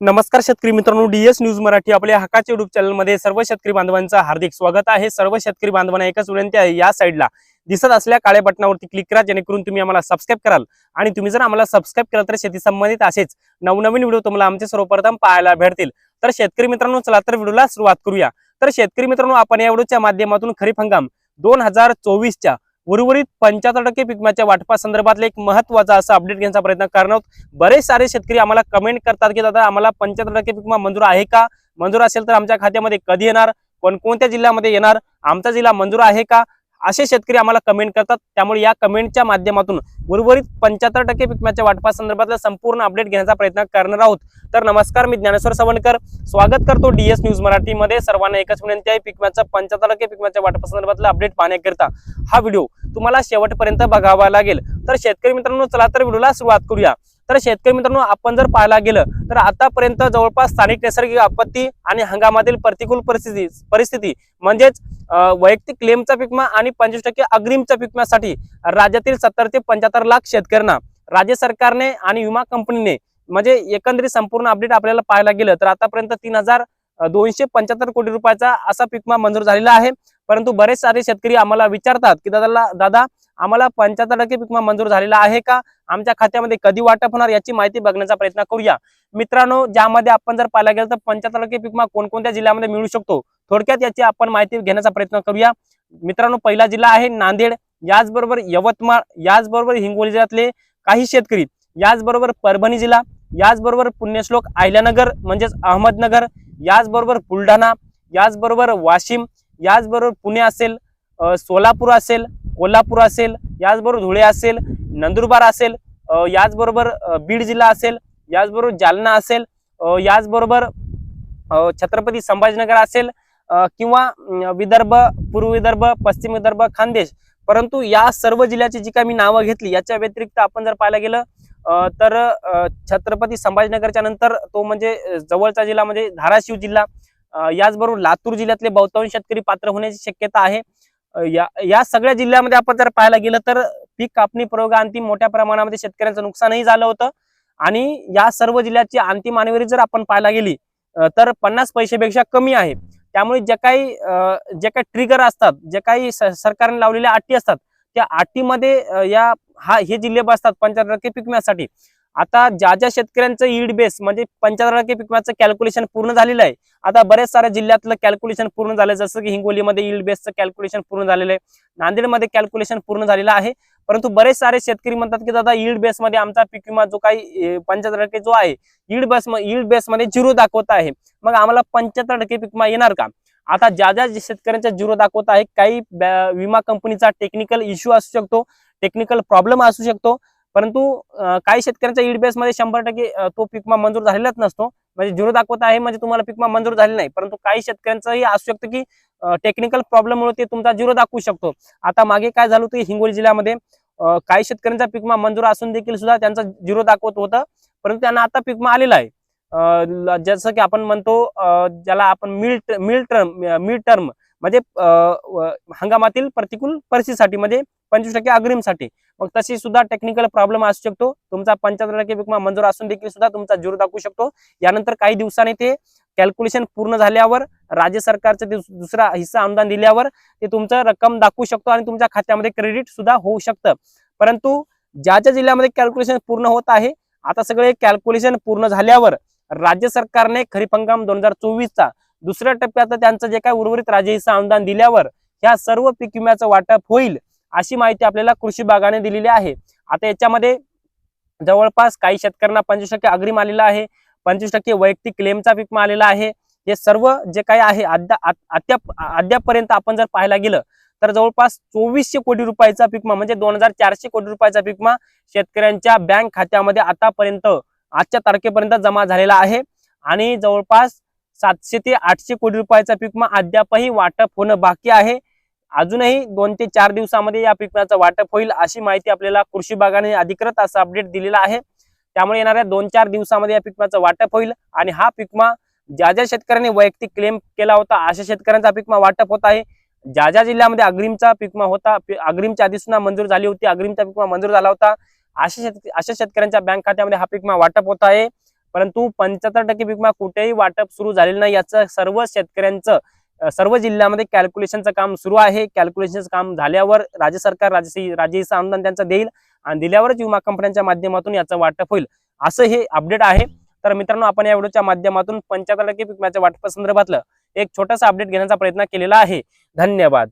नमस्कार शेतकरी मित्रांनो डीएस न्यूज मराठी आपल्या हक्काच्या युट्यूब चॅनलमध्ये सर्व शेतकरी बांधवांचं हार्दिक स्वागत आहे. सर्व शेतकरी बांधवांना एकच विनंती आहे या साईडला दिसत असल्या काळ्या बटनावरती क्लिक करा जेणेकरून तुम्ही आम्हाला सबस्क्राईब कराल. आणि तुम्ही जर आम्हाला सबस्क्राईब केलं तर शेती संबंधित असेच नवनवीन व्हिडिओ तुम्हाला आमचे सर्वप्रथम पाहायला भेटतील. तर शेतकरी मित्रांनो चला तर व्हिडिओला सुरुवात करूया. तर शेतकरी मित्रांनो आपण या व्हिडिओच्या माध्यमातून खरीप हंगाम दोन हजार चोवीसच्या उर्वरित पंच्याहत्तर टक्के पिकम्याच्या वाटपासंदर्भातले एक महत्त्वाचा असा अपडेट घेण्याचा प्रयत्न करणार आहोत. बरेच सारे शेतकरी आम्हाला कमेंट करतात की दादा आम्हाला पंच्याहत्तर टक्के पिकमा मंजूर आहे का? मंजूर असेल तर आमच्या खात्यामध्ये कधी येणार? कोणकोणत्या जिल्ह्यामध्ये येणार? आमचा जिल्हा मंजूर आहे का? असे शेतकरी आम्हाला कमेंट करतात. त्यामुळे या कमेंटच्या माध्यमातून उर्वरित पंच्याहत्तर टक्के पिकम्याच्या वाटपासंदर्भातला संपूर्ण अपडेट घेण्याचा प्रयत्न करणार आहोत. तर नमस्कार मी ज्ञानेश्वर सवणकर स्वागत करतो डीएस न्यूज मराठीमध्ये. सर्वांना एकच विनंती आहे पिकम्याचा पंच्याहत्तर टक्के पिकम्याच्या वाटपासंदर्भातला अपडेट पाहण्याकरिता. हा व्हिडिओ तुम्हाला शेवटपर्यंत बघावा लागेल. तर शेतकरी मित्रांनो चला तर व्हिडिओला सुरुवात करूया. तर शेतकरी मित्रांनो आपण जर पाहायला गेलं तर आतापर्यंत जवळपास स्थानिक नैसर्गिक आपत्ती आणि हंगामातील प्रतिकूल परिस्थिती परिस्थिती म्हणजेच वैयक्तिक क्लेमचा पिकमा आणि पंचवीस टक्के अग्रिमच्या पिकम्यासाठी राज्यातील सत्तर ते पंच्याहत्तर लाख शेतकऱ्यांना राज्य सरकारने आणि विमा कंपनीने म्हणजे एकंदरीत संपूर्ण अपडेट आपल्याला पाहायला गेलं तर आतापर्यंत तीन हजार दोनशे पंच्याहत्तर कोटी रुपयाचा असा पिकमा मंजूर झालेला आहे. परंतु बरेच सारे शेतकरी आम्हाला विचारतात की दादा दादा आम्हाला पंच्याहत्तर टक्के पिकमा मंजूर झालेला आहे का? आमच्या खात्यामध्ये कधी वाटप होणार याची माहिती बघण्याचा प्रयत्न करूया. मित्रांनो ज्यामध्ये आपण जर पाहायला गेलं तर पंच्याहत्तर टक्के पिकमा कोणकोणत्या जिल्ह्यामध्ये मिळू शकतो? थोडक्यात याची आपण माहिती घेण्याचा प्रयत्न करूया. मित्रांनो पहिला जिल्हा आहे नांदेड. याचबरोबर यवतमाळ याचबरोबर हिंगोली जिल्ह्यातले काही शेतकरी याचबरोबर परभणी जिल्हा याचबरोबर पुण्यश्लोक आयल्यानगर म्हणजेच अहमदनगर याचबरोबर बुलढाणा याचबरोबर वाशिम याचबरोबर पुणे असेल सोलापूर असेल कोल्हापूर असेल याचबरोबर धुळे असेल नंदुरबार असेल याचबरोबर बीड जिल्हा असेल याचबरोबर जालना असेल याचबरोबर छत्रपती संभाजीनगर असेल किंवा विदर्भ पूर्व विदर्भ पश्चिम विदर्भ खानदेश. परंतु या सर्व जिल्ह्याची जी काही मी नावं घेतली याच्या व्यतिरिक्त आपण जर पाहायला गेलं तर छत्रपती संभाजीनगरच्या नंतर तो म्हणजे जवळचा जिल्हा म्हणजे धाराशिव जिल्हा. याचबरोबर लातूर जिल्ह्यातले बहुतांश शेतकरी पात्र होण्याची शक्यता आहे. या या सगळ्या जिल्ह्यामध्ये आपण जर पाहायला गेलं तर पीक कापणी प्रयोगाअंती मोठ्या प्रमाणामध्ये शेतकऱ्यांचं नुकसानही झालं होतं. आणि या सर्व जिल्ह्याची अंतिम आणेवारी जर आपण पाहायला गेली तर पन्नास पैसेपेक्षा कमी आहे. त्यामुळे जे काही अ, जे काही ट्रिगर असतात जे काही सरकारने लावलेल्या अटी असतात त्या अटीमध्ये या हा हे जिल्हे बसतात पंच्याहत्तर टक्के पिकम्यासाठी आता ज्या ज्या शेतकऱ्यांचं ईड बेस म्हणजे पंच्याहत्तर टक्के पिकम्याचं कॅल्क्युलेशन पूर्ण झालेलं आहे. आता बऱ्याच साऱ्या जिल्ह्यातलं कॅल्क्युलेशन पूर्ण झालं जसं की हिंगोलीमध्ये ईल्ड बेसचं कॅल्क्युलेशन पूर्ण झालेलं आहे. नांदेडमध्ये कॅल्क्युलेशन पूर्ण झालेलं आहे. परंतु बरेच सारे शेतकरी म्हणतात की दादा ईल्ड बेसमध्ये आमचा पीक विमा जो काही पंच्याहत्तर टक्के जो आहे ईल्ड बेस ईल्ड बेसमध्ये झिरो दाखवत आहे. मग आम्हाला पंच्याहत्तर टक्के पीक विमा येणार का? आता ज्या ज्या शेतकऱ्यांचा झिरो दाखवत आहे काही विमा कंपनीचा टेक्निकल इश्यू असू शकतो टेक्निकल प्रॉब्लेम असू शकतो. परंतु काही शेतकऱ्यांच्या ईड बेसमध्ये शंभर टक्के तो तो पिकमा मंजूर झालेलाच नसतो. म्हणजे झिरो दाखवत आहे म्हणजे तुम्हाला पिकमा मंजूर झाले नाही. परंतु काही शेतकऱ्यांचंही असू शकतं की टेक्निकल प्रॉब्लेममुळे ते तुमचा झिरो दाखवू शकतो. आता मागे काय झालं होतं हिंगोली जिल्ह्यामध्ये काही शेतकऱ्यांचा पिकमा मंजूर असून देखील सुद्धा त्यांचा झिरो दाखवत होतं परंतु त्यांना आता पिकमा आलेला आहे. अं, जसं की आपण म्हणतो अं, ज्याला आपण mill mill term mid term म्हणजे अं, हंगामातील प्रतिकूल परिस्थितीसाठी म्हणजे पंचवीस टक्के अग्रिमसाठी मग तशी सुद्धा टेक्निकल प्रॉब्लेम असू शकतो. तुमचा पंच्याहत्तर टक्के पिकमा मंजूर असून देखील सुद्धा तुमचा झिरो दाखवू शकतो. यानंतर काही दिवसांनी ते कॅल्क्युलेशन पूर्ण झाल्यावर राज्य सरकारचं दुसरा हिस्सा अनुदान दिल्यावर ते तुमचं रक्कम दाखवू शकतो आणि तुमच्या खात्यामध्ये क्रेडिट सुद्धा होऊ शकतं. परंतु ज्या ज्या जिल्ह्यामध्ये कॅल्क्युलेशन पूर्ण होत आहे आता सगळे कॅल्क्युलेशन पूर्ण झाल्यावर राज्य सरकारने खरीप हंगाम दोन हजार चोवीसचा दुसऱ्या टप्प्यात त्यांचं जे काही उर्वरित राज्य हिस्सा अनुदान दिल्यावर ह्या सर्व पीक विम्याचं वाटप होईल अशी माहिती आपल्याला कृषी विभागाने दिलेली आहे. आता याच्यामध्ये जवळपास काही शेतकऱ्यांना पंचवीस टक्के अग्रिम आलेला आहे. पंचवीस टक्के वैयक्तिक क्लेमचा विमा आलेला आहे. हे सर्व जे काही आहे अद्या अद्याप अद्यापपर्यंत आपण जर पाहायला गेलं तर जवळपास चोवीसशे कोटी रुपयाचा पिकमा म्हणजे दोन हजार चारशे कोटी रुपयाचा पिकमा शेतकऱ्यांच्या बँक खात्यामध्ये आतापर्यंत आजच्या तारखेपर्यंत जमा झालेला आहे. आणि जवळपास सातशे ते आठशे कोटी रुपयाचा पिकमा अद्यापही वाटप होणं बाकी आहे. अजूनही दोन ते चार दिवसामध्ये या पिकमाचं वाटप होईल अशी माहिती आपल्याला कृषी विभागाने अधिकृत असं अपडेट दिलेला आहे. त्यामुळे येणाऱ्या दोन चार दिवसामध्ये या पिकमाचं वाटप होईल आणि हा पिकमा ज्या ज्या शेतकऱ्यांनी वैयक्तिक क्लेम केला होता अशा शेतकऱ्यांचा पिकमा वाटप होत आहे. ज्या ज्या जिल्ह्यामध्ये अग्रिमचा पिकमा होता अग्रिमच्या आधी मंजूर झाली होती अग्रिमचा पिकमा मंजूर झाला होता अशा शेत अशा शेतकऱ्यांच्या बँक खात्यामध्ये हा पिकमा वाटप होत आहे. परंतु पंच्याहत्तर टक्के पिकमा कुठेही वाटप सुरू झालेलं नाही याचं सर्व शेतकऱ्यांचं सर्व जिल्ह्यामध्ये कॅल्क्युलेशनचं काम सुरू आहे. कॅल्क्युलेशनचं काम झाल्यावर राज्य सरकार राज्य राज्यचं अनुदान त्यांचं देईल आणि दिल्यावरच विमा कंपन्यांच्या माध्यमातून याचं वाटप होईल. असं हे अपडेट आहे. तर मित्रांनो आपण या व्हिडिओच्या माध्यमातून पंच्याहत्तर टक्के पीक विम्याच्या वाटपासंदर्भातलं एक छोटासा अपडेट घेण्याचा प्रयत्न केलेला आहे. धन्यवाद.